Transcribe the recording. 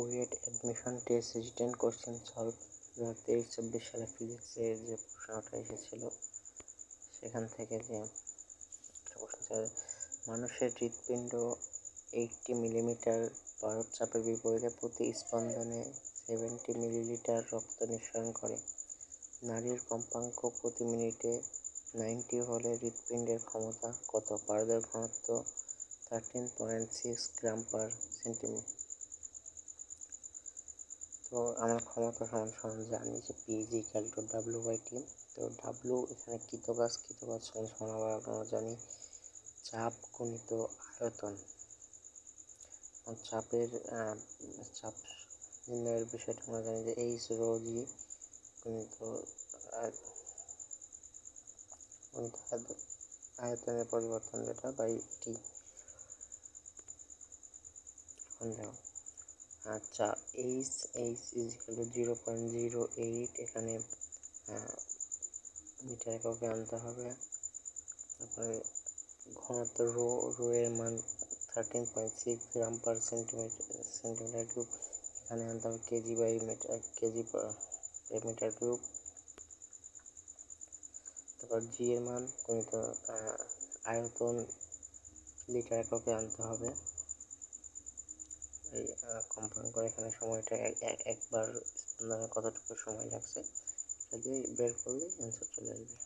BUET admission test written question solve দু হাজার তেইশ, চব্বিশ সালে ফিজিক্সের যে প্রশ্নটা এসেছিল, সেখান থেকে যে প্রশ্ন মানুষের হৃৎপিণ্ড এইটটি মিলিমিটার চাপের বিপরীতে প্রতি স্পন্দনে সেভেন্টি মিলিলিটার রক্ত নিঃসরণ করে। নারীর কম্পাঙ্ক প্রতি মিনিটে নাইনটি হলে হৃৎপিণ্ডের ক্ষমতা কত? পারদের ঘনত্ব thirteen point six gram per centimetre তো আমরা ক্ষমতা সমান সমান জানি যে P is equal to W by T তো ডাব্লু এখানে কৃতকাজ কৃতকাজ সমান সমান আবার আমরা জানি চাপ গুণিত আয়তন। চাপের চাপ নির্ণয়ের বিষয়টা আমরা জানি যে এইচ রো জি গুণিত আয়তনের পরিবর্তন যেটা বাই টি আচ্ছা H H is zero point zero eight এখানে মিটার এককে আনতে হবে। তারপরে ঘনত্ব রো রো এর মান thirteen point six gram per centimetre centimetre cube এখানে আনতে হবে KG by metre KG per metre cube তারপর জি এর মান, গণিত আয়তন লিটার এককে আনতে হবে। এই কম্পাউন্ড করে এখানে সময়টা একবার স্পন্দনে কতটুকু সময় লাগছে, যদি বের করলে অ্যান্সার চলে আসবে।